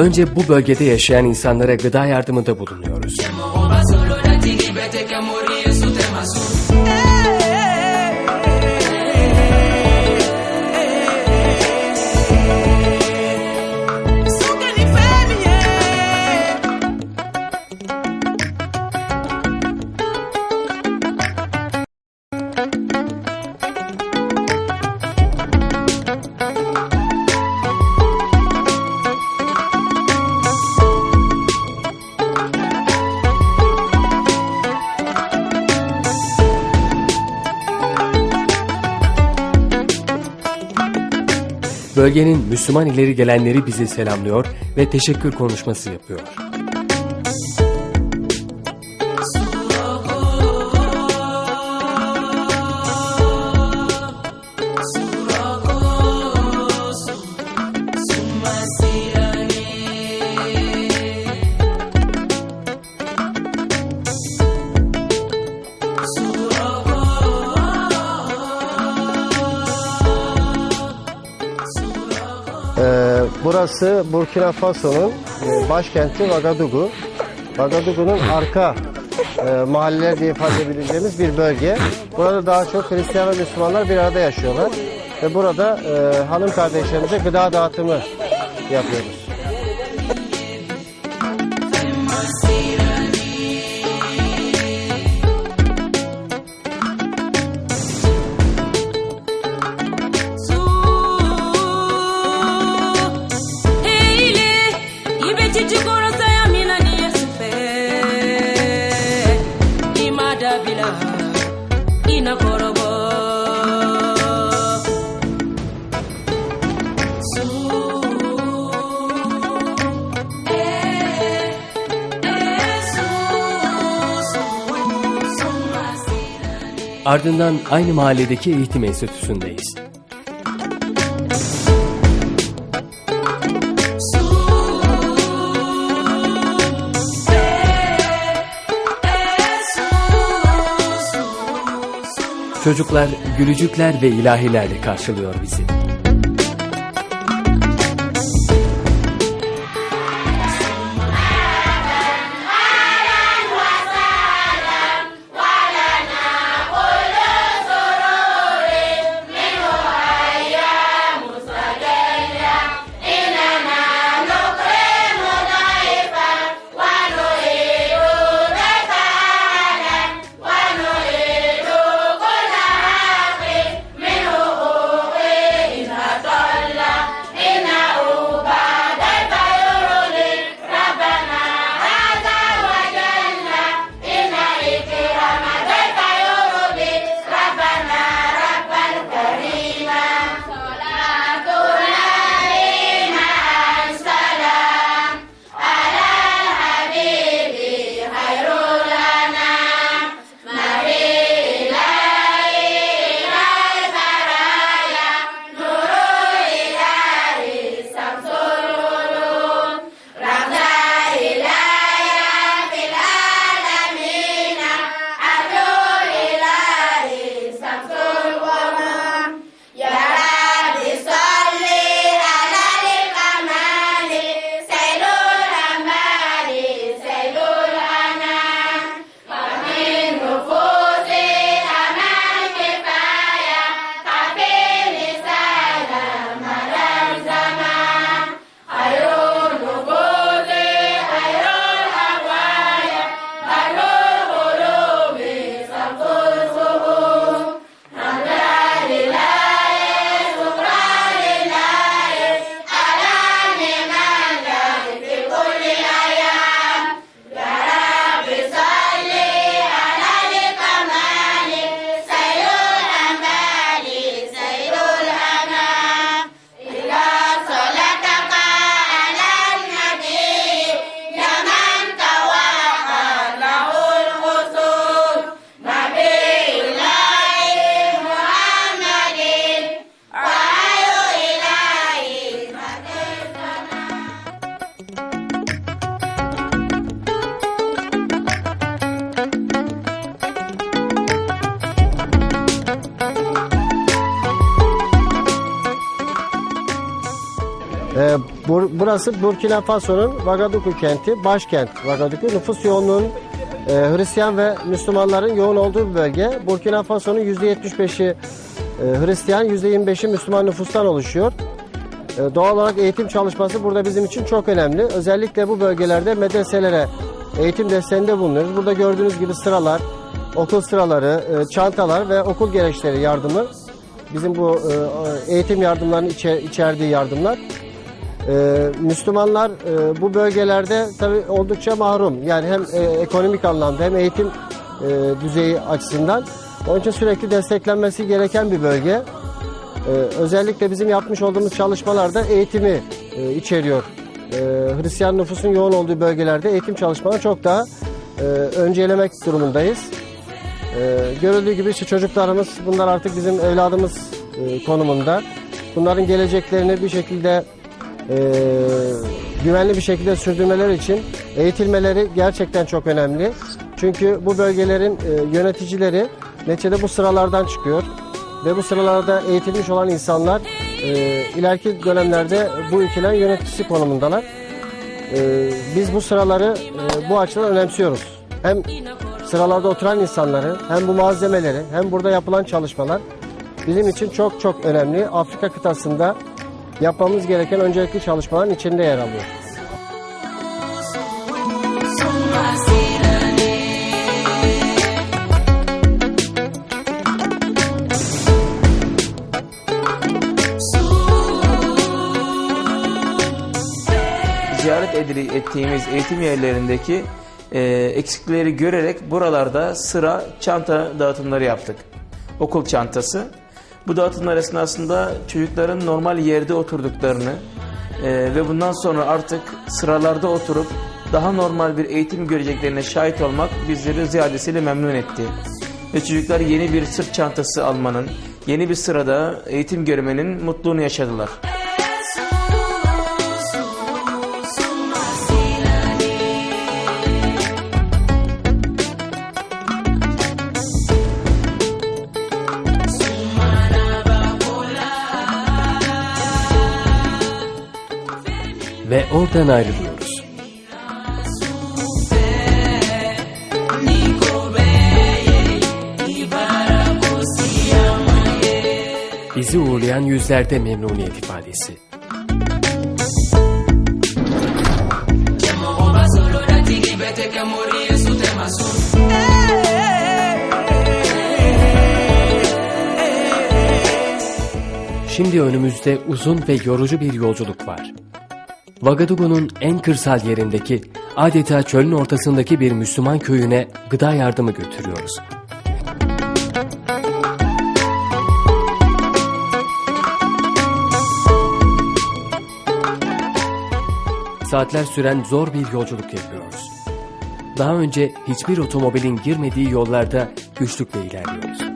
önce bu bölgede yaşayan insanlara gıda yardımında bulunuyoruz. Bölgenin Müslüman ileri gelenleri bizi selamlıyor ve teşekkür konuşması yapıyor. Burası Burkina Faso'nun e, başkenti Ouagadougou. Ouagadougou'nun arka e, mahalleler diye ifade edebileceğimiz bir bölge. Burada daha çok Hristiyan ve Müslümanlar bir arada yaşıyorlar. Ve burada e, hanım kardeşlerimize gıda dağıtımı yapıyoruz. Ardından aynı mahalledeki eğitim enstitüsündeyiz. Çocuklar gülücükler ve ilahilerle karşılıyor bizi. Bur- burası Burkina Faso'nun Ouagadougou kenti, başkent Ouagadougou. Nüfus yoğunluğunun e, Hristiyan ve Müslümanların yoğun olduğu bir bölge. Burkina Faso'nun %75'i e, Hristiyan, %25'i Müslüman nüfustan oluşuyor. E, Doğal olarak eğitim çalışması burada bizim için çok önemli. Özellikle bu bölgelerde medreselere eğitim desteğinde bulunuyoruz. Burada gördüğünüz gibi sıralar, okul sıraları, e, çantalar ve okul gereçleri yardımı. Bizim bu e, eğitim yardımlarının içe- içerdiği yardımlar. E, Müslümanlar e, bu bölgelerde tabii oldukça mahrum. Yani hem e, ekonomik anlamda hem eğitim e, düzeyi açısından. Onun için sürekli desteklenmesi gereken bir bölge. Ee, özellikle bizim yapmış olduğumuz çalışmalarda eğitimi e, içeriyor. Ee, Hristiyan nüfusun yoğun olduğu bölgelerde eğitim çalışmalarını çok daha e, öncelemek durumundayız. Ee, görüldüğü gibi işte çocuklarımız bunlar artık bizim evladımız e, konumunda. Bunların geleceklerini bir şekilde e, güvenli bir şekilde sürdürmeleri için eğitilmeleri gerçekten çok önemli. Çünkü bu bölgelerin e, yöneticileri neticede bu sıralardan çıkıyor ve bu sıralarda eğitilmiş olan insanlar e, ileriki dönemlerde bu ülkelerin yöneticisi konumundalar. E, biz bu sıraları e, bu açıdan önemsiyoruz. Hem sıralarda oturan insanları, hem bu malzemeleri, hem burada yapılan çalışmalar bizim için çok çok önemli. Afrika kıtasında yapmamız gereken öncelikli çalışmaların içinde yer alıyor. ziyaret ettiğimiz eğitim yerlerindeki e, eksikleri görerek buralarda sıra çanta dağıtımları yaptık. Okul çantası. Bu dağıtımlar esnasında çocukların normal yerde oturduklarını e, ve bundan sonra artık sıralarda oturup daha normal bir eğitim göreceklerine şahit olmak bizleri ziyadesiyle memnun etti. Ve çocuklar yeni bir sırt çantası almanın, yeni bir sırada eğitim görmenin mutluluğunu yaşadılar. Oradan ayrılıyoruz. Bizi uğurlayan yüzlerde memnuniyet ifadesi. Şimdi önümüzde uzun ve yorucu bir yolculuk var. Vagadugu'nun en kırsal yerindeki adeta çölün ortasındaki bir Müslüman köyüne gıda yardımı götürüyoruz. Saatler süren zor bir yolculuk yapıyoruz. Daha önce hiçbir otomobilin girmediği yollarda güçlükle ilerliyoruz.